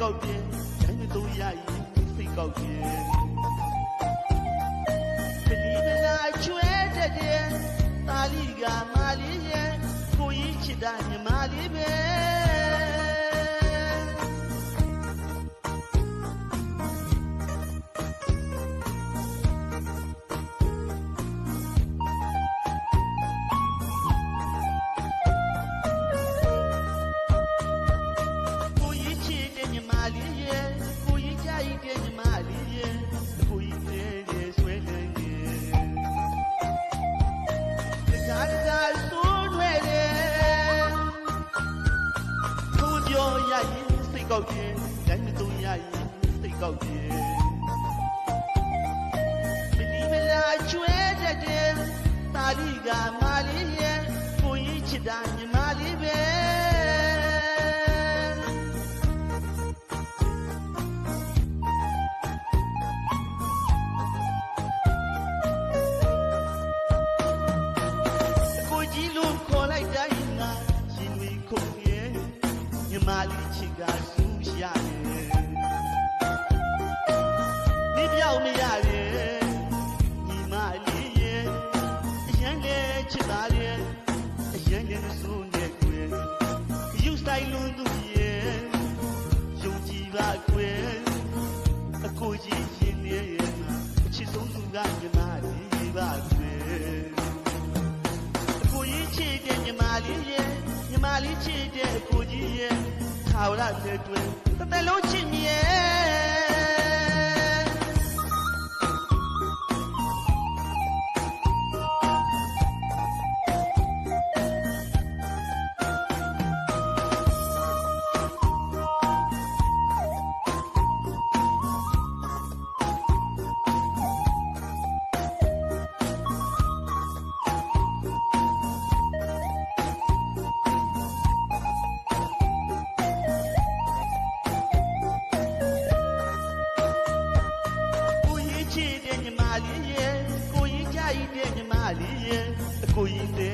ကောက်တယ်ဒိုင်းမတို့ရရင်စိတ်ကောက်တယ်ခလီမလာချွဲတဲ့တဲ့တာလီကမာလေးရဲ့ကိုကြီးချစ်တာညီမလေးပဲ ကောက်တယ်တိုင်းမသုံးရရင်စိတ်ကောက်တယ်မလီမလာကျွဲတဲ့တဲ့တာလီကမာလေးရဲ့ကိုကြီးချစ်တာညီ လေးချစ်တဲ့ကိုကြီးရဲ့ခါဝရတဲ့တွင်တစ်သက်လုံးချစ်မြဲ လေးရဲ့ကိုရင်ကြိုက်တဲ့မြမလေးရဲ့အကိုရင်တဲ့